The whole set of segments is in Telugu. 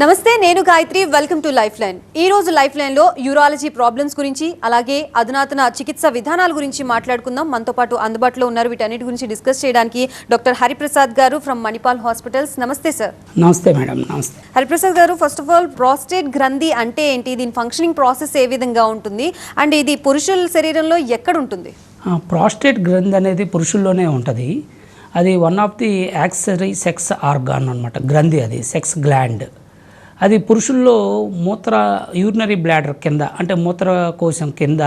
నమస్తే నేను Gayatri. Welcome to life line ఈ రోజు లైఫ్ లైన్లో యూరాలజీ ప్రాబ్లమ్స్ గురించి అలాగే అధునాతన చికిత్స విధానాల గురించి మాట్లాడుకుందాం. మనతో పాటు అందుబాటులో ఉన్నారు. వీటన్నిటి గురించి డిస్కస్ చేయడానికి doctor Hariprasad garu from Manipal hospitals నమస్తే సార్ నమస్తే మేడం. నమస్తే. హరిప్రసాద్ గారు ఫస్ట్ ఆఫ్ ఆల్ ప్రాస్టేట్ గ్రంథి అంటే ఏంటి? దీని ఫంక్షనింగ్ ప్రాసెస్ ఏ విధంగా ఉంటుంది? అండ్ ఇది పురుషుల శరీరంలో ఎక్కడ ఉంటుంది? ప్రాస్టేట్ గ్రంథి అనేది పురుషుల్లోనే ఉంటుంది. అది one of the accessory sex organ అనమాట గ్రంథి అది సెక్స్ గ్లాండ్ అది పురుషుల్లో మూత్ర యూరినరీ బ్లాడర్ కింద అంటే మూత్ర కోసం కింద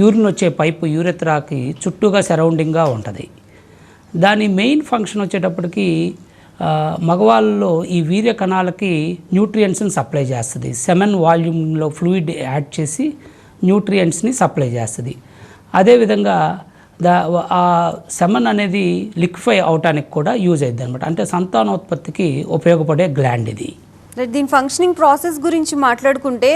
యూరిన్ వచ్చే పైపు యూరెత్రాకి చుట్టూగా సరౌండింగ్గా ఉంటుంది. దాని మెయిన్ ఫంక్షన్ వచ్చేటప్పటికి మగవాళ్ళలో ఈ వీర్య కణాలకి న్యూట్రియంట్స్ని సప్లై చేస్తుంది. సెమెన్ వాల్యూమ్లో ఫ్లూయిడ్ యాడ్ చేసి న్యూట్రియంట్స్ని సప్లై చేస్తుంది. అదేవిధంగా దా ఆ సెమన్ అనేది లిక్విఫై అవటానికి కూడా యూజ్ అవుతుంది అనమాట అంటే సంతానోత్పత్తికి ఉపయోగపడే గ్లాండ్ ఇది. దీని ఫంక్షనింగ్ ప్రాసెస్ గురించి మాట్లాడుకుంటే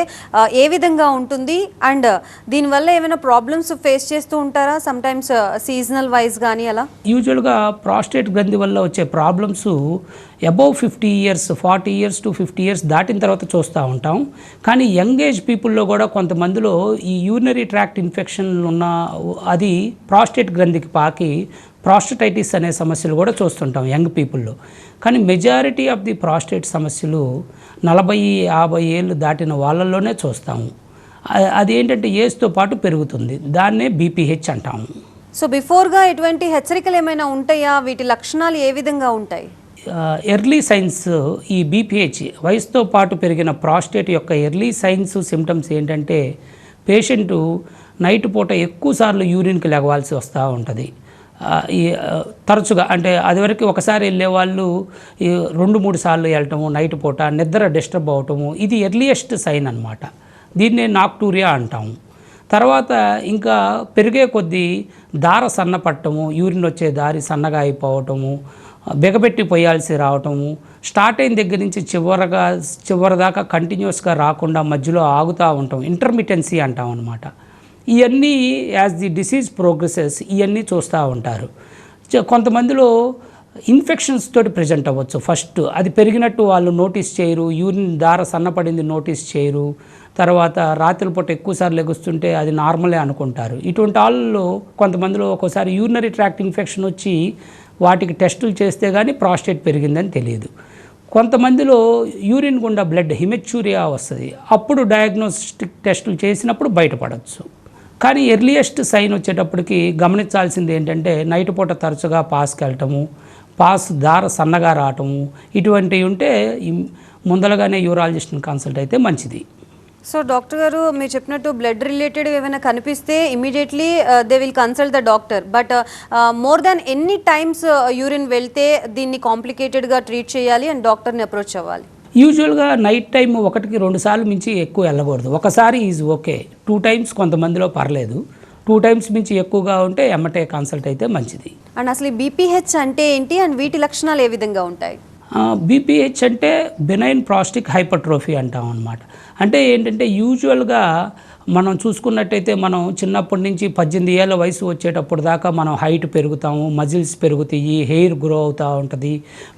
ఏ విధంగా ఉంటుంది? అండ్ దీనివల్ల ఏమైనా ప్రాబ్లమ్స్ ఫేస్ చేస్తూ ఉంటారా? సమ్టైమ్స్ సీజనల్ వైజ్ కానీ అలా? యూజువల్గా ప్రాస్టేట్ గ్రంథి వల్ల వచ్చే problems above fifty years forty years to fifty years దాటిన తర్వాత చూస్తూ ఉంటాం. కానీ యంగ్ ఏజ్ పీపుల్లో కూడా కొంతమందిలో ఈ యూరినరీ ట్రాక్ట్ ఇన్ఫెక్షన్ ఉన్న అది ప్రాస్టేట్ గ్రంథికి పాకి ప్రాస్టటైటిస్ అనే సమస్యలు కూడా చూస్తుంటాం యంగ్ పీపుల్లో. కానీ మెజారిటీ ఆఫ్ ది ప్రాస్టేట్ సమస్యలు నలభై యాభై ఏళ్ళు దాటిన వాళ్ళల్లోనే చూస్తాము. అది ఏంటంటే ఏజ్తో పాటు పెరుగుతుంది. దాన్నే బీపీహెచ్ అంటాము. సో బిఫోర్గా ఎటువంటి హెచ్చరికలు ఏమైనా ఉంటాయా? వీటి లక్షణాలు ఏ విధంగా ఉంటాయి? ఎర్లీ సైన్స్ ఈ బీపీహెచ్ వయసుతో పాటు పెరిగిన ప్రాస్టేట్ యొక్క ఎర్లీ సైన్స్ సిమ్టమ్స్ ఏంటంటే పేషెంటు నైట్ పూట ఎక్కువసార్లు యూరిన్కి లెగవాల్సి వస్తూ ఉంటుంది. ఈ తరచుగా అంటే అదివరకు ఒకసారి వెళ్ళే వాళ్ళు ఈ రెండు మూడు సార్లు వెళ్ళటము నైట్ పూట నిద్ర డిస్టర్బ్ అవటము ఇది ఎర్లియెస్ట్ సైన్ అనమాట దీన్నే నాక్టూరియా అంటాము. తర్వాత ఇంకా పెరిగే కొద్దీ దార సన్నపట్టము యూరిన్ వచ్చే దారి సన్నగా అయిపోవటము బిగబెట్టి పోయాల్సి రావటము స్టార్ట్ అయిన దగ్గర నుంచి చివరగా చివరి దాకా కంటిన్యూస్గా రాకుండా మధ్యలో ఆగుతూ ఉంటాం. ఇంటర్మిటెన్సీ అంటాం అనమాట ఇవన్నీ యాజ్ ది డిసీజ్ ప్రోగ్రెసెస్ ఇవన్నీ చూస్తూ ఉంటారు. చ- కొంతమందిలో ఇన్ఫెక్షన్స్ తోటి ప్రజెంట్ అవ్వచ్చు. ఫస్ట్ అది పెరిగినట్టు వాళ్ళు నోటీస్ చేయరు. యూరిన్ దార సన్నపడింది నోటీస్ చేయరు. తర్వాత రాత్రిపూట ఎక్కువసార్లు ఎగుస్తుంటే అది నార్మలే అనుకుంటారు. ఇటువంటి వాళ్ళలో కొంతమందిలో ఒక్కోసారి యూరినరీ ట్రాక్ట్ ఇన్ఫెక్షన్ వచ్చి వాటికి టెస్టులు చేస్తే కానీ ప్రాస్టేట్ పెరిగిందని తెలియదు. కొంతమందిలో యూరిన్ గుండా బ్లడ్ హిమెచ్యూరియా వస్తుంది. అప్పుడు డయాగ్నోస్టిక్ టెస్టులు చేసినప్పుడు బయటపడవచ్చు కానీ ఎర్లియస్ట్ సైన్ వచ్చేటప్పటికి గమనించాల్సింది ఏంటంటే నైట్ పూట తరచుగా పాస్కి వెళ్ళటము పాస్ దార సన్నగా రావటము ఇటువంటివి ఉంటే ముందలగానే యూరాలజిస్ట్ని కన్సల్ట్ అయితే మంచిది. సో డాక్టర్ గారు మీరు చెప్పినట్టు బ్లడ్ రిలేటెడ్ ఏమైనా కనిపిస్తే immediately they will consult the doctor but more than ఎన్ని టైమ్స్ uh, యూరిన్ వెళ్తే దీన్ని కాంప్లికేటెడ్గా ట్రీట్ చేయాలి అండ్ డాక్టర్ని అప్రోచ్ అవ్వాలి? యూజువల్గా నైట్ టైం ఒకటికి రెండు సార్లు మించి ఎక్కువ వెళ్ళకూడదు. ఒకసారి ఈజ్ ఓకే. టూ టైమ్స్ కొంతమందిలో పర్లేదు. టూ టైమ్స్ మించి ఎక్కువగా ఉంటే ఎమ్మటే కన్సల్ట్ అయితే మంచిది. అండ్ అసలు బీపీహెచ్ అంటే ఏంటి? అండ్ వీటి లక్షణాలు ఏ విధంగా ఉంటాయి? బీపీహెచ్ అంటే బెనైన్ ప్రాస్టిక్ హైపర్ట్రోఫీ అంటాం అనమాట అంటే ఏంటంటే యూజువల్గా మనం చూసుకున్నట్టయితే మనం చిన్నప్పటి నుంచి పద్దెనిమిది ఏళ్ళ వయసు వచ్చేటప్పుడు దాకా మనం హైట్ పెరుగుతాము మజిల్స్ పెరుగుతాయి హెయిర్ గ్రో అవుతూ ఉంటుంది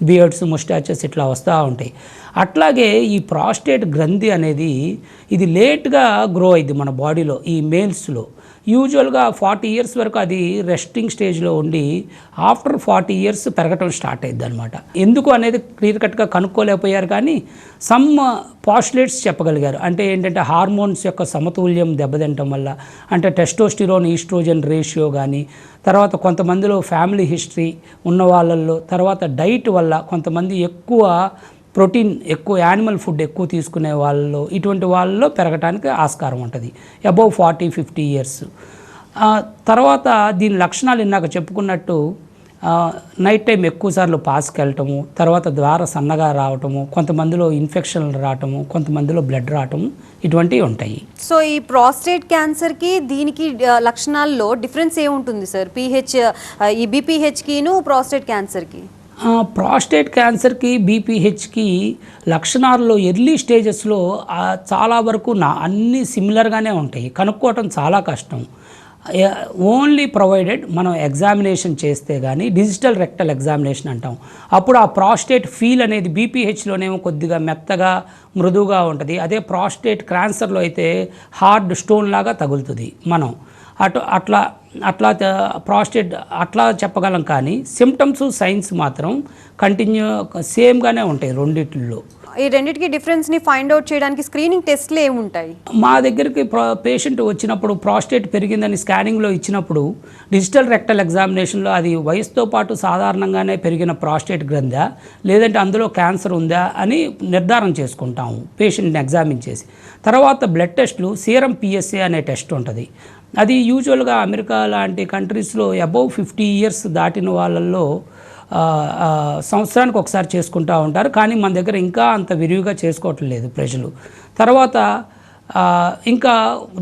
బియర్డ్స్ ముస్టాచెస్ ఇట్లా వస్తూ ఉంటాయి. అట్లాగే ఈ ప్రాస్టేట్ గ్రంథి అనేది ఇది లేట్గా గ్రో అయింది మన బాడీలో ఈ మేల్స్లో. యూజువల్గా ఫార్టీ ఇయర్స్ వరకు అది రెస్టింగ్ స్టేజ్లో ఉండి ఆఫ్టర్ ఫార్టీ ఇయర్స్ పెరగటం స్టార్ట్ అయింది అనమాట ఎందుకు అనేది క్లియర్ కట్గా కనుక్కోలేకపోయారు కానీ సమ్ పాస్టులేట్స్ చెప్పగలిగారు. అంటే ఏంటంటే హార్మోన్స్ యొక్క సమతుల్యం దెబ్బతింటం వల్ల అంటే టెస్టోస్టిరోన్ ఈస్ట్రోజన్ రేషియో కానీ తర్వాత కొంతమందిలో ఫ్యామిలీ హిస్టరీ ఉన్న వాళ్ళల్లో తర్వాత డైట్ వల్ల కొంతమంది ఎక్కువ ప్రోటీన్ ఎక్కువ యానిమల్ ఫుడ్ ఎక్కువ తీసుకునే వాళ్ళలో ఇటువంటి వాళ్ళలో పెరగటానికి ఆస్కారం ఉంటుంది. Above forty fifty years. తర్వాత దీని లక్షణాలు ఇందాక చెప్పుకున్నట్టు నైట్ టైం ఎక్కువసార్లు పాస్కి వెళ్ళటము తర్వాత ద్వార సన్నగా రావటము కొంతమందిలో ఇన్ఫెక్షన్లు రావటము కొంతమందిలో బ్లడ్ రావటము ఇటువంటివి ఉంటాయి. సో ఈ ప్రాస్టేట్ క్యాన్సర్కి దీనికి లక్షణాల్లో డిఫరెన్స్ ఏముంటుంది సార్? పీహెచ్ ఈ బీపీహెచ్కిను ప్రాస్టేట్ క్యాన్సర్కి? ప్రాస్టేట్ క్యాన్సర్కి బీపీహెచ్కి లక్షణాల్లో ఎర్లీ స్టేజెస్లో చాలా వరకు నా అన్నీ సిమిలర్గానే ఉంటాయి. కనుక్కోవటం చాలా కష్టం. ఓన్లీ ప్రొవైడెడ్ మనం ఎగ్జామినేషన్ చేస్తే కానీ డిజిటల్ రెక్టల్ ఎగ్జామినేషన్ అంటాం. అప్పుడు ఆ ప్రాస్టేట్ ఫీల్ అనేది బీపీహెచ్లోనేమో కొద్దిగా మెత్తగా మృదువుగా ఉంటుంది. అదే ప్రాస్టేట్ క్యాన్సర్లో అయితే హార్డ్ స్టోన్ లాగా తగులుతుంది మనం. అటు అట్లా అట్లా ప్రాస్టేట్ అట్లా చెప్పగలం కానీ సిమ్టమ్స్ సైన్స్ మాత్రం కంటిన్యూ సేమ్గానే ఉంటాయి రెండిట్లో. ఈ రెండింటికి డిఫరెన్స్ని ఫైండ్ అవుట్ చేయడానికి స్క్రీనింగ్ టెస్ట్లు ఏముంటాయి? మా దగ్గరికి పేషెంట్ వచ్చినప్పుడు ప్రాస్టేట్ పెరిగిందని స్కానింగ్లో ఇచ్చినప్పుడు డిజిటల్ రెక్టల్ ఎగ్జామినేషన్లో అది వయసుతో పాటు సాధారణంగానే పెరిగిన ప్రాస్టేట్ గ్రంథ లేదంటే అందులో క్యాన్సర్ ఉందా అని నిర్ధారణ చేసుకుంటాము పేషెంట్ని ఎగ్జామిన్ చేసి. తర్వాత బ్లడ్ టెస్ట్లు సీరం పిఎస్ఏ అనే టెస్ట్ ఉంటుంది. అది యూజువల్గా అమెరికా లాంటి కంట్రీస్లో అబౌవ్ ఫిఫ్టీ ఇయర్స్ దాటిన వాళ్ళల్లో సంవత్సరానికి ఒకసారి చేసుకుంటూ ఉంటారు. కానీ మన దగ్గర ఇంకా అంత విరివిగా చేసుకోవటం లేదు ప్రజలు. తర్వాత ఇంకా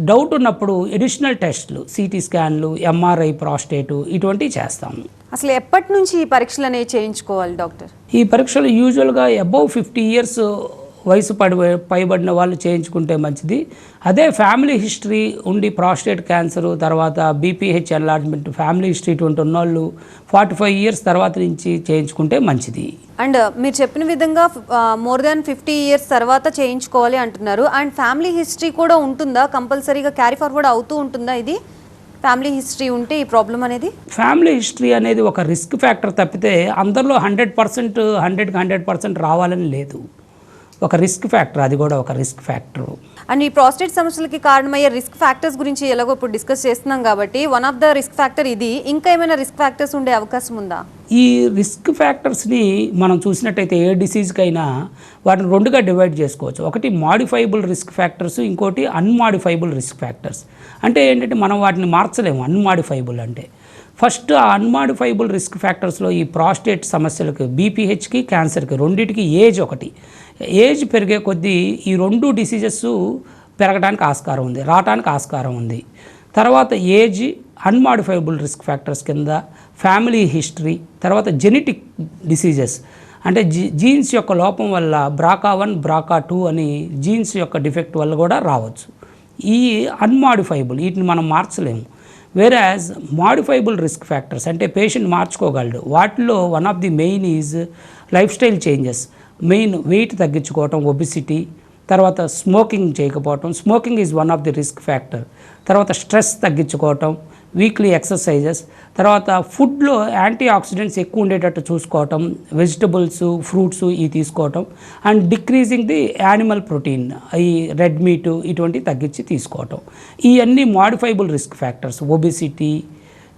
డౌట్ ఉన్నప్పుడు ఎడిషనల్ టెస్ట్లు సిటీ స్కాన్లు ఎంఆర్ఐ ప్రాస్టేటు ఇటువంటివి చేస్తాము. అసలు ఎప్పటి నుంచి ఈ పరీక్షలు అనేవి చేయించుకోవాలి డాక్టర్? ఈ పరీక్షలు యూజువల్గా అబౌవ్ ఫిఫ్టీ ఇయర్స్ వయసు పడి పైబడిన వాళ్ళు చేయించుకుంటే మంచిది. అదే ఫ్యామిలీ హిస్టరీ ఉండి ప్రాస్టేట్ క్యాన్సర్ తర్వాత బీపీహెచ్ ఎన్లార్జ్మెంట్ ఫ్యామిలీ హిస్టరీ ఇటువంటి ఉన్నోళ్ళు ఫార్టీ ఫైవ్ ఇయర్స్ తర్వాత నుంచి చేయించుకుంటే మంచిది. అండ్ మీరు చెప్పిన విధంగా మోర్ దాన్ ఫిఫ్టీ ఇయర్స్ తర్వాత చేయించుకోవాలి అంటున్నారు. అండ్ ఫ్యామిలీ హిస్టరీ కూడా ఉంటుందా? కంపల్సరీగా క్యారీ ఫార్వర్డ్ అవుతూ ఉంటుందా ఇది? ఫ్యామిలీ హిస్టరీ ఉంటే ఈ ప్రాబ్లం అనేది? ఫ్యామిలీ హిస్టరీ అనేది ఒక రిస్క్ ఫ్యాక్టర్ తప్పితే అందరిలో హండ్రెడ్ పర్సెంట్ హండ్రెడ్కి హండ్రెడ్ పర్సెంట్ రావాలని లేదు. ఒక రిస్క్ ఫ్యాక్టర్ అది కూడా ఒక రిస్క్ ఫ్యాక్టర్ అండ్ ఈ ప్రాస్టేట్ సమస్యలకి కారణమయ్యే రిస్క్ ఫ్యాక్టర్స్ గురించి ఎలాగో ఇప్పుడు డిస్కస్ చేస్తున్నాం కాబట్టి one of the risk factor ఇది. ఇంకా ఏమైనా రిస్క్ ఫ్యాక్టర్స్ ఉండే అవకాశం ఉందా? ఈ రిస్క్ ఫ్యాక్టర్స్ని మనం చూసినట్టయితే ఏ డిసీజ్కైనా వాటిని రెండుగా డివైడ్ చేసుకోవచ్చు. ఒకటి మాడిఫైబుల్ రిస్క్ ఫ్యాక్టర్స్ ఇంకోటి అన్మాడిఫైబుల్ రిస్క్ ఫ్యాక్టర్స్ అంటే ఏంటంటే మనం వాటిని మార్చలేము అన్మాడిఫైబుల్ అంటే. ఫస్ట్ ఆ అన్మాడిఫైబుల్ రిస్క్ ఫ్యాక్టర్స్లో ఈ ప్రాస్టేట్ సమస్యలకు బీపీహెచ్కి క్యాన్సర్కి రెండింటికి ఏజ్ ఒకటి. ఏజ్ పెరిగే కొద్దీ ఈ రెండు డిసీజెస్ పెరగడానికి ఆస్కారం ఉంది రావడానికి ఆస్కారం ఉంది. తర్వాత ఏజ్ అన్మాడిఫైబుల్ రిస్క్ ఫ్యాక్టర్స్ కింద ఫ్యామిలీ హిస్టరీ తర్వాత జెనెటిక్ డిసీజెస్. అంటే జీ జీన్స్ యొక్క లోపం వల్ల బ్రాకా వన్ బ్రాకా టూ అని జీన్స్ యొక్క డిఫెక్ట్ వల్ల కూడా రావచ్చు. ఈ అన్మాడిఫైబుల్ వీటిని మనం మార్చలేము. వేరాజ్ మాడిఫైబుల్ రిస్క్ ఫ్యాక్టర్స్ అంటే పేషెంట్ మార్చుకోగలడు. వాటిలో one of the main is life style changes. Main weight తగ్గించుకోవటం obesity తర్వాత స్మోకింగ్ చేయకపోవటం. Smoking is one of the risk factor. తర్వాత స్ట్రెస్ తగ్గించుకోవటం వీక్లీ ఎక్సర్సైజెస్ తర్వాత ఫుడ్లో యాంటీ ఆక్సిడెంట్స్ ఎక్కువ ఉండేటట్టు చూసుకోవటం వెజిటబుల్స్ ఫ్రూట్స్ ఇవి తీసుకోవటం and decreasing the animal protein ఈ రెడ్ మీట్ ఇటువంటివి తగ్గించి తీసుకోవటం. ఇవన్నీ modifiable risk factors. Obesity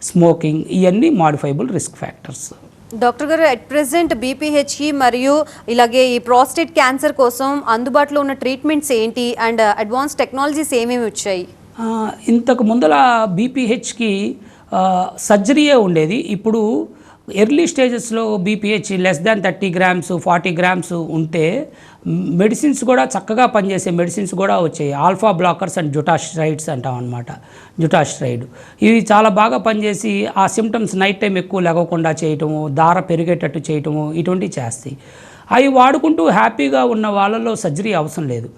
smoking ఇవన్నీ modifiable risk factors. Doctor garu at present బీపీహెచ్కి మరియు ఇలాగే ఈ ప్రాస్టేట్ క్యాన్సర్ కోసం అందుబాటులో ఉన్న ట్రీట్మెంట్స్ ఏంటి? అండ్ అడ్వాన్స్ టెక్నాలజీస్ ఏమేమి వచ్చాయి? ఇంతకు ముందల బీపీహెచ్కి సర్జరీయే ఉండేది. ఇప్పుడు ఎర్లీ స్టేజెస్లో BPH less than thirty grams forty grams ఉంటే మెడిసిన్స్ కూడా చక్కగా పనిచేసే మెడిసిన్స్ కూడా వచ్చాయి. ఆల్ఫా బ్లాకర్స్ అండ్ జుటాస్ట్రైడ్స్ అంటాం అనమాట జుటాస్ట్రైడ్ ఇవి చాలా బాగా పనిచేసి ఆ సిమ్టమ్స్ నైట్ టైం ఎక్కువ లేకుండా చేయటము దార పెరిగేటట్టు చేయటము ఇటువంటివి చేస్తాయి. అవి వాడుకుంటూ హ్యాపీగా ఉన్న వాళ్ళలో సర్జరీ అవసరం లేదు.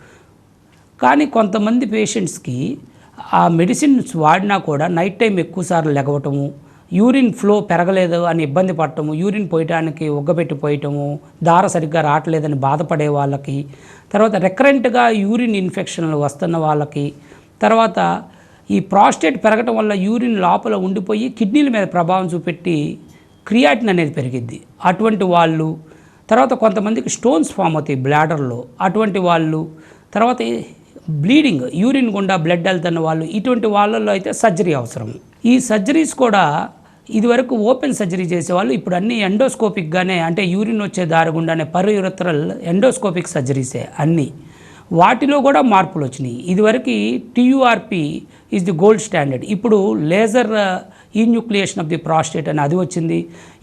కానీ కొంతమంది పేషెంట్స్కి ఆ మెడిసిన్స్ వాడినా కూడా నైట్ టైం ఎక్కువసార్లు లెగవటము యూరిన్ ఫ్లో పెరగలేదు అని ఇబ్బంది పడటము యూరిన్ పోయటానికి ఉగ్గబెట్టి పోయటము దార సరిగ్గా రావట్లేదని బాధపడే వాళ్ళకి తర్వాత రెకరెంట్గా యూరిన్ ఇన్ఫెక్షన్లు వస్తున్న వాళ్ళకి తర్వాత ఈ ప్రాస్టేట్ పెరగటం వల్ల యూరిన్ లోపల ఉండిపోయి కిడ్నీల మీద ప్రభావం చూపెట్టి క్రియాటిన్ అనేది పెరిగిద్ది. అటువంటి వాళ్ళు తర్వాత కొంతమందికి స్టోన్స్ ఫామ్ అవుతాయి బ్లాడర్లో అటువంటి వాళ్ళు తర్వాత బ్లీడింగ్ యూరిన్ గుండా బ్లడ్ వెళ్తున్న వాళ్ళు ఇటువంటి వాళ్ళల్లో అయితే సర్జరీ అవసరం ఈ సర్జరీస్ కూడా ఇదివరకు ఓపెన్ సర్జరీ చేసేవాళ్ళు ఇప్పుడు అన్ని ఎండోస్కోపిక్గానే అంటే యూరిన్ వచ్చే దారి గుండానే పర్యురత్రల్ ఎండోస్కోపిక్ సర్జరీసే అన్నీ. వాటిలో కూడా మార్పులు వచ్చినాయి. ఇదివరకు TURP is the gold standard ఇప్పుడు laser enucleation of the prostate అని అది వచ్చింది.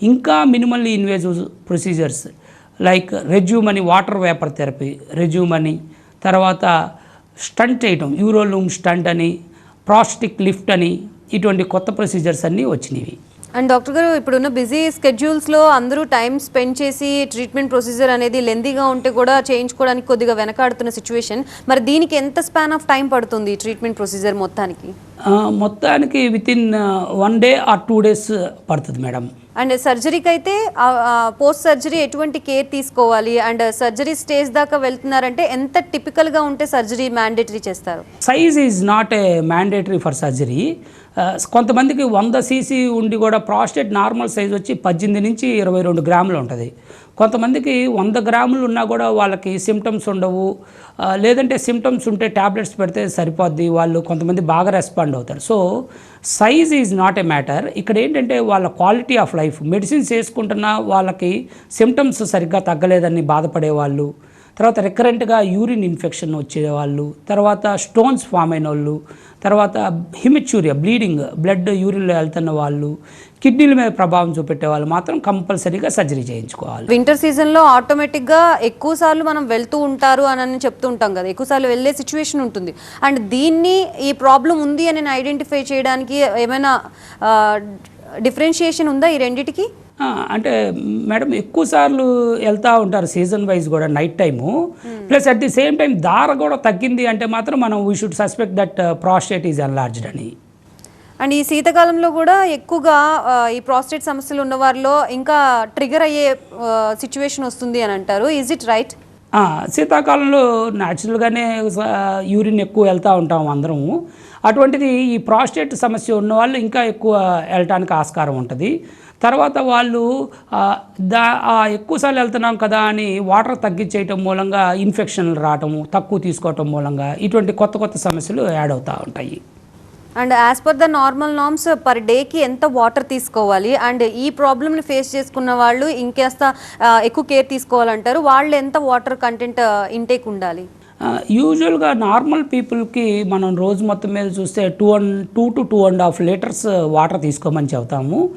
ఇంకా minimally invasive procedures like Rezum అని వాటర్ వేపర్ థెరపీ రెజ్యూమ్ అని తర్వాత స్టంట్ చేయటం యూరోలూమ్ స్టంట్ అని ప్రాస్టిక్ లిఫ్ట్ అని ఇటువంటి కొత్త ప్రొసీజర్స్ అన్నీ వచ్చినవి. అండ్ డాక్టర్ గారు ఇప్పుడున్న బిజీ స్కెడ్యూల్స్లో అందరూ టైం స్పెండ్ చేసి ట్రీట్మెంట్ ప్రొసీజర్ అనేది లెందీగా ఉంటే కూడా చేయించుకోవడానికి కొద్దిగా వెనకాడుతున్న సిచ్యువేషన్ మరి దీనికి ఎంత స్పాన్ ఆఫ్ టైం పడుతుంది ట్రీట్మెంట్ ప్రొసీజర్ మొత్తానికి? మొత్తానికి within one day or two days పడుతుంది మేడం. అండ్ సర్జరీకి అయితే పోస్ట్ సర్జరీ ఎటువంటి కేర్ తీసుకోవాలి? అండ్ సర్జరీ స్టేజ్ దాకా వెళ్తున్నారంటే ఎంత టిపికల్గా ఉంటే సర్జరీ మ్యాండేటరీ చేస్తారు? Size is not a mandatory for surgery కొంతమందికి వంద సీసీ ఉండి కూడా ప్రాస్టేట్ నార్మల్ సైజ్ వచ్చి పద్దెనిమిది నుంచి ఇరవై రెండు గ్రాములు ఉంటుంది. కొంతమందికి వంద గ్రాములు ఉన్నా కూడా వాళ్ళకి సిమ్టమ్స్ ఉండవు. లేదంటే సిమ్టమ్స్ ఉంటే ట్యాబ్లెట్స్ పెడితే సరిపోద్ది. వాళ్ళు కొంతమంది బాగా రెస్పాండ్ అవుతారు. So size is not a matter ఇక్కడ ఏంటంటే వాళ్ళ క్వాలిటీ ఆఫ్ లైఫ్ మెడిసిన్స్ వేసుకుంటున్నా వాళ్ళకి సిమ్టమ్స్ సరిగ్గా తగ్గలేదని బాధపడే వాళ్ళు తర్వాత రికరెంట్గా యూరిన్ ఇన్ఫెక్షన్ వచ్చేవాళ్ళు తర్వాత స్టోన్స్ ఫామ్ అయిన వాళ్ళు తర్వాత హిమిచ్యూరియా బ్లీడింగ్ బ్లడ్ యూరిన్లో వెళ్తున్న వాళ్ళు కిడ్నీల మీద ప్రభావం చూపెట్టే వాళ్ళు మాత్రం కంపల్సరీగా సర్జరీ చేయించుకోవాలి. వింటర్ సీజన్లో ఆటోమేటిక్గా ఎక్కువ సార్లు మనం వెళ్తూ ఉంటారు అని అని చెప్తూ ఉంటాం కదా. ఎక్కువ సార్లు వెళ్ళే సిచ్యువేషన్ ఉంటుంది. అండ్ దీన్ని ఈ ప్రాబ్లం ఉంది అని నేను ఐడెంటిఫై చేయడానికి ఏమైనా డిఫరెన్షియేషన్ ఉందా ఈ రెండిటికి? అంటే మేడం ఎక్కువ సార్లు వెళ్తూ ఉంటారు సీజన్ వైజ్ కూడా night time. Plus at the same time దార కూడా తగ్గింది అంటే మాత్రం మనం we should suspect that prostate is enlarged అని. అండ్ ఈ శీతాకాలంలో కూడా ఎక్కువగా ఈ ప్రాస్టేట్ సమస్యలు ఉన్న వారిలో ఇంకా ట్రిగర్ అయ్యే సిచ్యువేషన్ వస్తుంది అని అంటారు. ఈజ్ ఇట్ రైట్ శీతాకాలంలో న్యాచురల్గానే యూరిన్ ఎక్కువ వెళ్తూ ఉంటాం అందరము. అటువంటిది ఈ ప్రాస్టేట్ సమస్య ఉన్న వాళ్ళు ఇంకా ఎక్కువ వెళ్ళటానికి ఆస్కారం ఉంటుంది. తర్వాత వాళ్ళు దా ఎక్కువసార్లు వెళ్తున్నాం కదా అని వాటర్ తగ్గించేయటం మూలంగా ఇన్ఫెక్షన్లు రావటము తక్కువ తీసుకోవటం మూలంగా ఇటువంటి కొత్త కొత్త సమస్యలు యాడ్ అవుతూ ఉంటాయి. And as per the normal norms per డేకి ఎంత వాటర్ తీసుకోవాలి అండ్ ఈ ప్రాబ్లమ్ని ఫేస్ చేసుకున్న వాళ్ళు ఇంకేస్త ఎక్కువ కేర్ తీసుకోవాలంటారు. వాళ్ళు ఎంత వాటర్ కంటెంట్ ఇంటేక్ ఉండాలి? యూజువల్గా నార్మల్ పీపుల్కి మనం రోజు మొత్తం మీద చూస్తే two and two to two and half litres water తీసుకోమని చెబుతాము.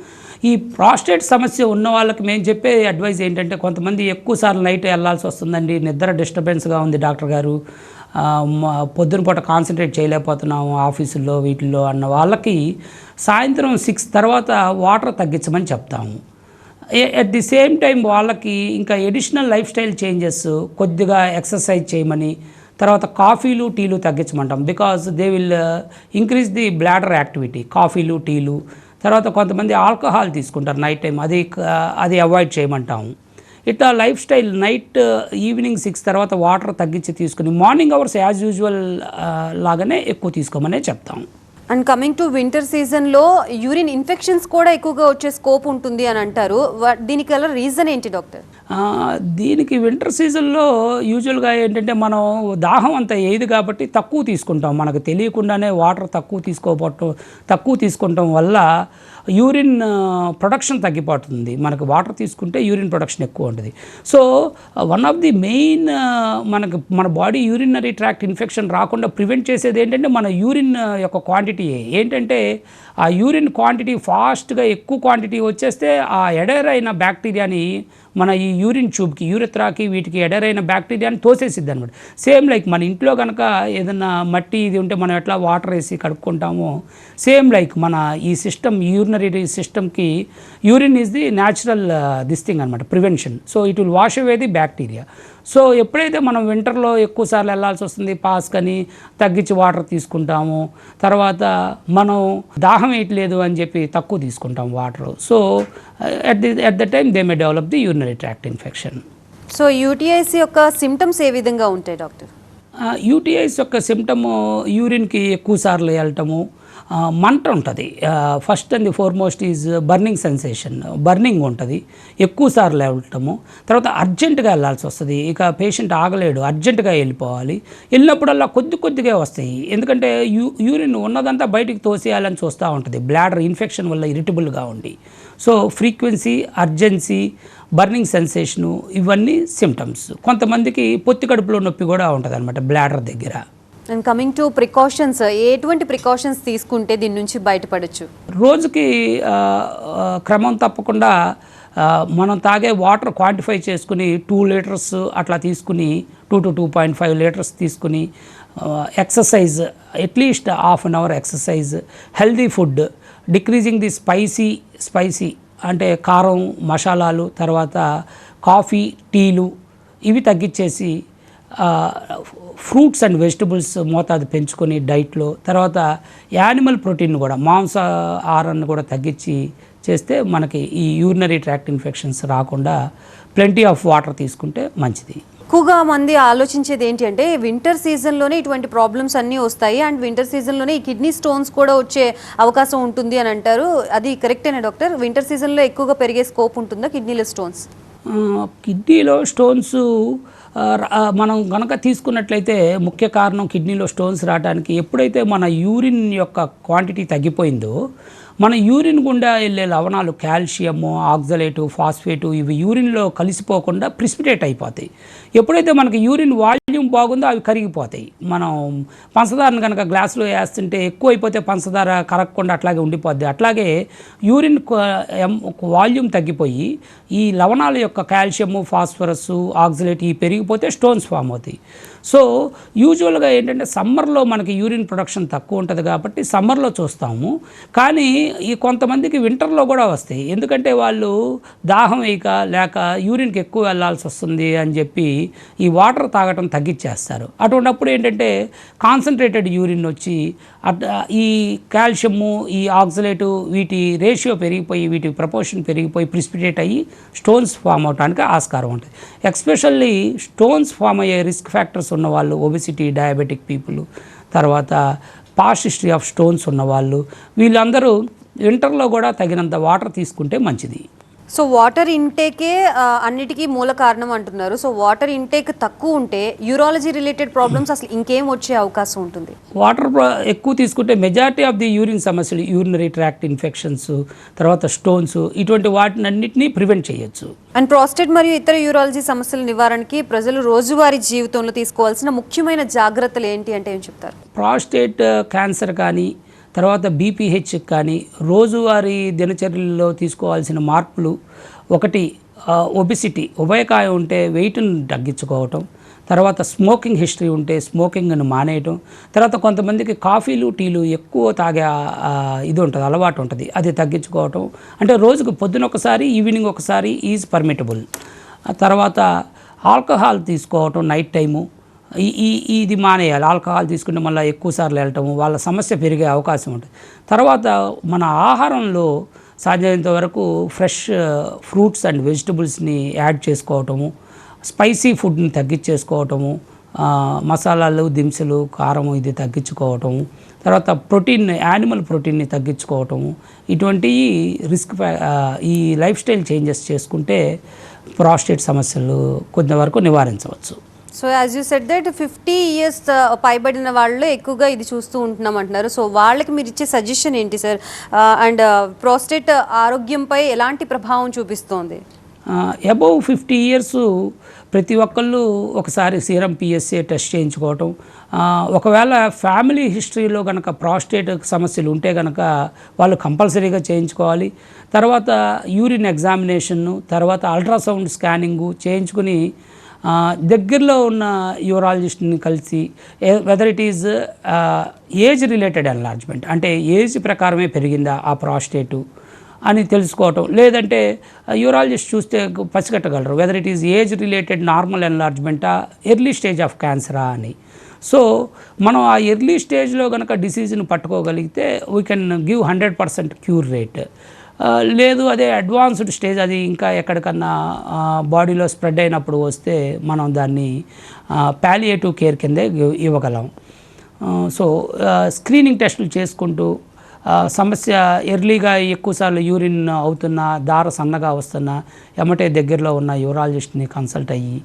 ఈ ప్రాస్టేట్ సమస్య ఉన్న వాళ్ళకి మేము చెప్పే అడ్వైజ్ ఏంటంటే కొంతమంది ఎక్కువ సార్లు నైట్ వెళ్ళాల్సి వస్తుందండి. నిద్ర డిస్టర్బెన్స్గా ఉంది డాక్టర్ గారు. Uh, పొద్దున పూట కాన్సన్ట్రేట్ చేయలేకపోతున్నాము ఆఫీసుల్లో వీటిల్లో అన్న వాళ్ళకి సాయంత్రం సిక్స్ తర్వాత వాటర్ తగ్గించమని చెప్తాము. ఎట్ ది సేమ్ టైం వాళ్ళకి ఇంకా ఎడిషనల్ లైఫ్ స్టైల్ చేంజెస్ కొద్దిగా ఎక్సర్సైజ్ చేయమని తర్వాత కాఫీలు టీలు తగ్గించమంటాం. Because they will increase the bladder activity కాఫీలు టీలు తర్వాత కొంతమంది ఆల్కహాల్ తీసుకుంటారు నైట్ టైం అది uh, అది అవాయిడ్ చేయమంటాము ఇట్లా life style night evening six తర్వాత వాటర్ తగ్గించి తీసుకుని మార్నింగ్ అవర్స్ యాజ్ యూజువల్ లాగానే ఎక్కువ తీసుకోమనే చెప్తాము అండ్ కమింగ్ టు వింటర్ సీజన్లో యూరిన్ ఇన్ఫెక్షన్స్ కూడా ఎక్కువగా వచ్చే స్కోప్ ఉంటుంది అని అంటారు. దీనికి గల రీజన్ ఏంటి డాక్టర్ దీనికి వింటర్ సీజన్లో యూజువల్గా ఏంటంటే మనం దాహం అంత ఏది కాబట్టి తక్కువ తీసుకుంటాం. మనకు తెలియకుండానే వాటర్ తక్కువ తీసుకోపోవటం తక్కువ తీసుకుంటాం వల్ల యూరిన్ ప్రొడక్షన్ తగ్గిపోతుంది. మనకు వాటర్ తీసుకుంటే యూరిన్ ప్రొడక్షన్ ఎక్కువ ఉంటుంది so one of the main మనకు మన బాడీ యూరినరీ ట్రాక్ట్ ఇన్ఫెక్షన్ రాకుండా ప్రివెంట్ చేసేది ఏంటంటే మన యూరిన్ యొక్క క్వాంటిటీ ఏంటంటే ఆ యూరిన్ క్వాంటిటీ ఫాస్ట్గా ఎక్కువ క్వాంటిటీ వచ్చేస్తే ఆ ఎడరైన బ్యాక్టీరియాని మన ఈ యూరిన్ ట్యూబ్కి యూరిత్రాకి వీటికి ఎడరైన బ్యాక్టీరియాని తోసేసిద్ది అనమాట సేమ్ లైక్ మన ఇంట్లో కనుక ఏదైనా మట్టి ఇది ఉంటే మనం ఎట్లా వాటర్ వేసి కడుక్కుంటామో సేమ్ లైక్ మన ఈ సిస్టమ్ యూరినరీ సిస్టమ్కి urine is the natural this thing అనమాట prevention. So it will wash away the bacteria. So ఎప్పుడైతే మనం వింటర్లో ఎక్కువ సార్లు వెళ్ళాల్సి వస్తుంది పాస్ కని తగ్గించి వాటర్ తీసుకుంటాము తర్వాత మనం దాహం వేయట్లేదు అని చెప్పి తక్కువ తీసుకుంటాం water. So at the at the time they may develop the urinary tract infection. So UTIs యొక్క సిమ్టమ్స్ ఏ విధంగా ఉంటాయి డాక్టర్? యూటీఐస్ యొక్క సిమ్టమ్ యూరిన్కి ఎక్కువ సార్లు వెళ్ళటము మంట ఉంటుంది. First and the foremost is burning sensation burning ఉంటుంది. ఎక్కువ సార్లు వెళ్ళటము తర్వాత అర్జెంటుగా వెళ్ళాల్సి వస్తుంది. ఇక పేషెంట్ ఆగలేడు. అర్జెంటుగా వెళ్ళిపోవాలి. వెళ్ళినప్పుడల్లా కొద్ది కొద్దిగా వస్తాయి. ఎందుకంటే యూ యూరిన్ ఉన్నదంతా బయటికి తోసేయాలని చూస్తూ ఉంటుంది. బ్లాడర్ ఇన్ఫెక్షన్ వల్ల ఇరిటబుల్గా ఉండి. So frequency urgency burning sensation ఇవన్నీ సిమ్టమ్స్ కొంతమందికి పొత్తి కడుపులో నొప్పి కూడా ఉంటుంది అనమాట బ్లాడర్ దగ్గర. అండ్ కమింగ్ టు ప్రికాషన్స్ ఎటువంటి ప్రికాషన్స్ తీసుకుంటే దీని నుంచి బయటపడచ్చు? రోజుకి క్రమం తప్పకుండా మనం తాగే వాటర్ క్వాంటిఫై చేసుకుని టూ లీటర్స్ అట్లా తీసుకుని two to two point five litres తీసుకుని exercise at least half an hour exercise healthy food decreasing the spicy spicy అంటే కారం మసాలాలు తర్వాత కాఫీ టీలు ఇవి తగ్గించేసి ఫ్రూట్స్ అండ్ వెజిటబుల్స్ మోతాదు పెంచుకొని డైట్లో తర్వాత యానిమల్ ప్రోటీన్ కూడా మాంస ఆహారాన్ని కూడా తగ్గించి చేస్తే మనకి ఈ యూరినరీ ట్రాక్ట్ ఇన్ఫెక్షన్స్ రాకుండా ప్లెంటీ ఆఫ్ వాటర్ తీసుకుంటే మంచిది. ఎక్కువగా మంది ఆలోచించేది ఏంటి అంటే వింటర్ సీజన్లోనే ఇటువంటి ప్రాబ్లమ్స్ అన్నీ వస్తాయి అండ్ వింటర్ సీజన్లోనే ఈ కిడ్నీ స్టోన్స్ కూడా వచ్చే అవకాశం ఉంటుంది అని అంటారు. అది కరెక్టేనా డాక్టర్? వింటర్ సీజన్లో ఎక్కువగా పెరిగే స్కోప్ ఉంటుందా కిడ్నీలో స్టోన్స్? కిడ్నీలో స్టోన్స్ మనం కనుక తీసుకున్నట్లయితే ముఖ్య కారణం కిడ్నీలో స్టోన్స్ రావడానికి ఎప్పుడైతే మన యూరిన్ యొక్క క్వాంటిటీ తగ్గిపోయిందో మన యూరిన్ గుండా వెళ్ళే లవణాలు కాల్షియము ఆక్సలేటు ఫాస్ఫేటు ఇవి యూరిన్లో కలిసిపోకుండా ప్రిసిపిటేట్ అయిపోతాయి. ఎప్పుడైతే మనకి యూరిన్ వాల్యూమ్ బాగుందో అవి కరిగిపోతాయి. మనం పంచదారను కనుక గ్లాసులో వేస్తుంటే ఎక్కువ అయిపోతే పంచదార కరగకుండా అట్లాగే ఉండిపోద్ది. అట్లాగే యూరిన్ వాల్యూమ్ తగ్గిపోయి ఈ లవణాల యొక్క కాల్షియము ఫాస్ఫరస్ ఆక్సిలేట్ ఈ పెరిగిపోతే స్టోన్స్ ఫామ్ అవుతాయి. సో యూజువల్గా ఏంటంటే సమ్మర్లో మనకి యూరిన్ ప్రొడక్షన్ తక్కువ ఉంటుంది కాబట్టి సమ్మర్లో చూస్తాము. కానీ ఈ కొంతమందికి వింటర్లో కూడా వస్తాయి. ఎందుకంటే వాళ్ళు దాహం వేయక లేక యూరిన్కి ఎక్కువ వెళ్ళాల్సి వస్తుంది అని చెప్పి ఈ వాటర్ తాగటం తగ్గించేస్తారు. అటువంటిప్పుడు ఏంటంటే కాన్సన్ట్రేటెడ్ యూరిన్ వచ్చి అట్ ఈ కాల్షియము ఈ ఆక్సిలేటు వీటి రేషియో పెరిగిపోయి వీటి ప్రపోర్షన్ పెరిగిపోయి ప్రిసిపిటేట్ అయ్యి స్టోన్స్ ఫామ్ అవడానికి ఆస్కారం ఉంటుంది. ఎక్స్పెషల్లీ స్టోన్స్ ఫామ్ అయ్యే రిస్క్ ఫ్యాక్టర్స్ ఉన్న వాళ్ళు ఒబిసిటీ డయాబెటిక్ పీపుల్ తర్వాత పాస్ట్ హిస్టరీ ఆఫ్ స్టోన్స్ ఉన్నవాళ్ళు వీళ్ళందరూ వింటర్లో కూడా తగినంత వాటర్ తీసుకుంటే మంచిది. సో వాటర్ ఇంటేకే అన్నిటికీ మూల కారణం అంటున్నారు. సో వాటర్ ఇంటేక్ తక్కువ ఉంటే యూరాలజీ రిలేటెడ్ ప్రాబ్లమ్స్ అసలు ఇంకేం వచ్చే అవకాశం ఉంటుంది? వాటర్ ఎక్కువ తీసుకుంటే మెజారిటీ ఆఫ్ ది యూరిన్ సమస్యలు యూరినరీ ట్రాక్ట్ ఇన్ఫెక్షన్స్ తర్వాత స్టోన్స్ ఇటువంటి వాటిని అన్నిటినీ ప్రివెంట్ చేయొచ్చు. అండ్ ప్రాస్టేట్ మరియు ఇతర యూరాలజీ సమస్యల నివారణకి ప్రజలు రోజువారీ జీవితంలో తీసుకోవాల్సిన ముఖ్యమైన జాగ్రత్తలు ఏంటి అంటే ఏం చెప్తారు? ప్రాస్టేట్ క్యాన్సర్ కానీ తర్వాత బీపీహెచ్ కానీ రోజువారీ దినచర్యల్లో తీసుకోవాల్సిన మార్పులు ఒకటి ఒబిసిటీ ఉభయకాయం ఉంటే వెయిట్ను తగ్గించుకోవటం తర్వాత స్మోకింగ్ హిస్టరీ ఉంటే స్మోకింగ్ను మానేయటం తర్వాత కొంతమందికి కాఫీలు టీలు ఎక్కువ తాగే ఇది ఉంటుంది అలవాటు ఉంటుంది అది తగ్గించుకోవటం. అంటే రోజుకు పొద్దున ఒకసారి ఈవినింగ్ ఒకసారి ఈజ్ పర్మిటబుల్ తర్వాత ఆల్కహాల్ తీసుకోవటం నైట్ టైము ఈ ఈ ఇది మానేయాలి. ఆల్కహాల్ తీసుకుంటే మళ్ళీ ఎక్కువసార్లు వెళ్ళటము వాళ్ళ సమస్య పెరిగే అవకాశం ఉంటుంది. తర్వాత మన ఆహారంలో సాధ్యమైనంత వరకు ఫ్రెష్ ఫ్రూట్స్ అండ్ వెజిటబుల్స్ని యాడ్ చేసుకోవటము స్పైసీ ఫుడ్ని తగ్గించేసుకోవటము మసాలాలు దినుసులు కారం ఇది తగ్గించుకోవటము తర్వాత ప్రోటీన్ యానిమల్ ప్రోటీన్ని తగ్గించుకోవటము ఇటువంటివి రిస్క్ ఈ లైఫ్ స్టైల్ చేంజెస్ చేసుకుంటే ప్రాస్టేట్ సమస్యలు కొంతవరకు నివారించవచ్చు. So as you set that fifty years పైబడిన వాళ్ళు ఎక్కువగా ఇది చూస్తూ ఉంటున్నాం అంటున్నారు. సో వాళ్ళకి మీరు ఇచ్చే సజెషన్ ఏంటి సార్ అండ్ ప్రోస్టేట్ ఆరోగ్యంపై ఎలాంటి ప్రభావం చూపిస్తోంది? అబౌవ్ ఫిఫ్టీ ఇయర్స్ ప్రతి ఒక్కళ్ళు ఒకసారి సీరం పిఎస్ఏ టెస్ట్ చేయించుకోవటం. Uh, ఒకవేళ ఫ్యామిలీ హిస్టరీలో కనుక ప్రాస్టేట్ సమస్యలు ఉంటే కనుక వాళ్ళు కంపల్సరీగా చేయించుకోవాలి. తర్వాత యూరిన్ ఎగ్జామినేషన్ను తర్వాత అల్ట్రాసౌండ్ స్కానింగు చేయించుకుని దగ్గరలో ఉన్న యూరాలజిస్ట్ని కలిసి whether it is age related enlargement అంటే ఏజ్ ప్రకారమే పెరిగిందా ఆ ప్రాస్టేటు అని తెలుసుకోవటం. లేదంటే యూరాలజిస్ట్ చూస్తే పసిగట్టగలరు whether it is age related normal ఎన్లార్జ్మెంటా early stage of క్యాన్సరా అని. సో మనం ఆ ఎర్లీ స్టేజ్లో కనుక డిసీజ్ని పట్టుకోగలిగితే we can give hundred percent cure rate లేదు అదే అడ్వాన్స్డ్ స్టేజ్ అది ఇంకా ఎక్కడికన్నా బాడీలో స్ప్రెడ్ అయినప్పుడు వస్తే మనం దాన్ని ప్యాలియేటివ్ కేర్ కిందే ఇవ్వగలం. సో స్క్రీనింగ్ టెస్టులు చేసుకుంటూ సమస్య ఎర్లీగా ఎక్కువసార్లు యూరిన్ అవుతున్నా దార సన్నగా వస్తున్నా ఎమటే దగ్గరలో ఉన్న యూరాలజిస్ట్ని కన్సల్ట్ అయ్యి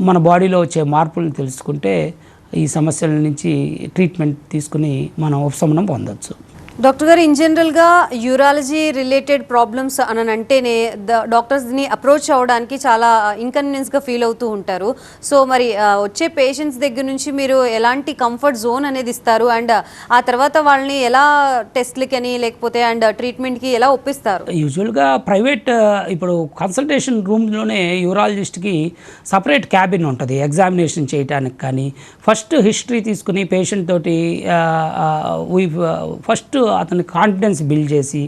మన బాడీలో వచ్చే మార్పులను తెలుసుకుంటే ఈ సమస్యల నుంచి ట్రీట్మెంట్ తీసుకుని మనం ఉపశమనం పొందవచ్చు డాక్టర్ గారు ఇన్ జనరల్గా యూరాలజీ రిలేటెడ్ ప్రాబ్లమ్స్ అని అంటేనే ద డాక్టర్స్ని అప్రోచ్ అవ్వడానికి చాలా ఇన్కన్వీనియన్స్గా ఫీల్ అవుతూ ఉంటారు. సో మరి వచ్చే పేషెంట్స్ దగ్గర నుంచి మీరు ఎలాంటి కంఫర్ట్ జోన్ అనేది ఇస్తారు? అండ్ ఆ తర్వాత వాళ్ళని ఎలా టెస్ట్లకని లేకపోతే అండ్ ట్రీట్మెంట్కి ఎలా ఒప్పిస్తారు? యూజువల్గా ప్రైవేట్ ఇప్పుడు కన్సల్టేషన్ రూమ్లోనే యూరాలజిస్ట్కి సపరేట్ క్యాబిన్ ఉంటుంది. ఎగ్జామినేషన్ చేయడానికి కానీ ఫస్ట్ హిస్టరీ తీసుకుని పేషెంట్ తోటి ఫస్ట్ అతని కాన్ఫిడెన్స్ బిల్డ్ చేసి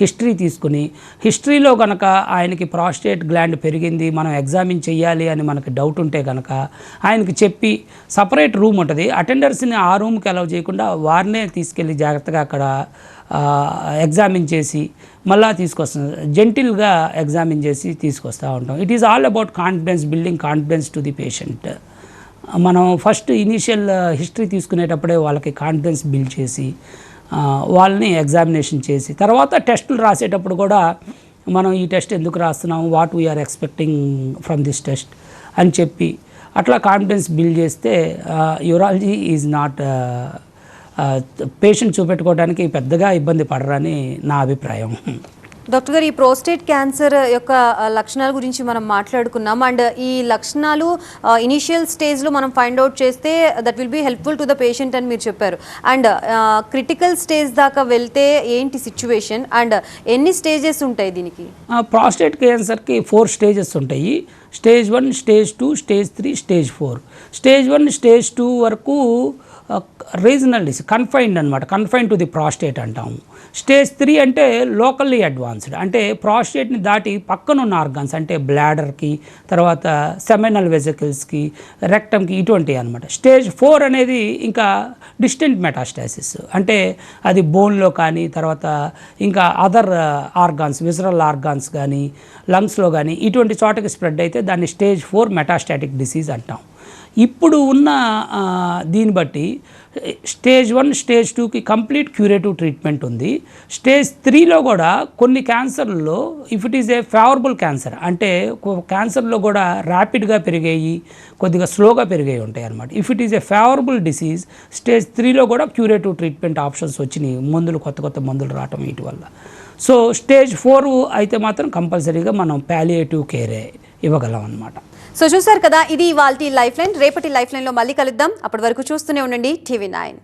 హిస్టరీ తీసుకుని హిస్టరీలో కనుక ఆయనకి ప్రాస్టేట్ గ్లాండ్ పెరిగింది మనం ఎగ్జామిన్ చేయాలి అని మనకి డౌట్ ఉంటే కనుక ఆయనకి చెప్పి సపరేట్ రూమ్ ఉంటుంది. అటెండర్స్ని ఆ రూమ్కి అలౌ చేయకుండా వారినే తీసుకెళ్ళి జాగ్రత్తగా అక్కడ ఎగ్జామిన్ చేసి మళ్ళా తీసుకొస్తాం జెంటిల్గా ఎగ్జామిన్ చేసి తీసుకొస్తూ ఉంటాం. It is all about confidence building confidence to the patient మనం ఫస్ట్ ఇనీషియల్ హిస్టరీ తీసుకునేటప్పుడే వాళ్ళకి కాన్ఫిడెన్స్ బిల్డ్ చేసి వాళ్ళని ఎగ్జామినేషన్ చేసి తర్వాత టెస్టులు రాసేటప్పుడు కూడా మనం ఈ టెస్ట్ ఎందుకు రాస్తున్నాం what we are expecting from this test అని చెప్పి అట్లా కాన్ఫిడెన్స్ బిల్డ్ చేస్తే యూరాలజీ ఈజ్ నాట్ పేషెంట్ చూపెట్టుకోవడానికి పెద్దగా ఇబ్బంది పడరని నా అభిప్రాయం. డాక్టర్ గారు ఈ ప్రోస్టేట్ క్యాన్సర్ యొక్క లక్షణాల గురించి మనం మాట్లాడుకున్నాం. అండ్ ఈ లక్షణాలు ఇనిషియల్ స్టేజ్లో మనం ఫైండ్ అవుట్ చేస్తే that will be helpful to the patient అని మీరు చెప్పారు. అండ్ క్రిటికల్ స్టేజ్ దాకా వెళ్తే ఏంటి సిచ్యువేషన్? అండ్ ఎన్ని స్టేజెస్ ఉంటాయి దీనికి? ప్రాస్టేట్ క్యాన్సర్కి ఫోర్ స్టేజెస్ ఉంటాయి. Stage one stage two stage three stage four. Stage one stage two వరకు రీజనల్ డిస్ కన్ఫైన్డ్ అనమాట కన్ఫైన్ టు ది ప్రాస్టేట్ అంటాము. స్టేజ్ త్రీ అంటే లోకల్లీ అడ్వాన్స్డ్ అంటే ప్రాస్టేట్ని దాటి పక్కన ఉన్న ఆర్గాన్స్ అంటే బ్లాడర్కి తర్వాత సెమెనల్ వెజికల్స్కి రెక్టమ్కి ఇటువంటివి అనమాట స్టేజ్ ఫోర్ అనేది ఇంకా డిస్టెంట్ మెటాస్టాసిస్ అంటే అది బోన్లో కానీ తర్వాత ఇంకా అదర్ ఆర్గాన్స్ విజరల్ ఆర్గాన్స్ కానీ లంగ్స్లో కానీ ఇటువంటి చోటకి స్ప్రెడ్ అయితే దాన్ని స్టేజ్ ఫోర్ మెటాస్టాటిక్ డిసీజ్ అంటాం ఇప్పుడు ఉన్న దీన్ని బట్టి స్టేజ్ వన్ స్టేజ్ టూకి కంప్లీట్ క్యూరేటివ్ ట్రీట్మెంట్ ఉంది. స్టేజ్ త్రీలో కూడా కొన్ని క్యాన్సర్లలో if it is a favourable cancer అంటే క్యాన్సర్లో కూడా ర్యాపిడ్గా పెరిగాయి కొద్దిగా స్లోగా పెరిగాయి ఉంటాయి అనమాట if it is a favourable disease stage త్రీలో కూడా క్యూరేటివ్ ట్రీట్మెంట్ ఆప్షన్స్ వచ్చినాయి మందులు కొత్త కొత్త మందులు రావటం వీటి వల్ల. సో స్టేజ్ ఫోర్ అయితే మాత్రం కంపల్సరీగా మనం ప్యాలియేటివ్ కేరే ఇవ్వగలం అనమాట సో చూసారు కదా ఇది ఇవాళ లైఫ్ లైన్ రేపటి లైఫ్ లైన్లో మళ్ళీ కలుద్దాం. అప్పటి వరకు చూస్తూనే ఉండండి. TV nine.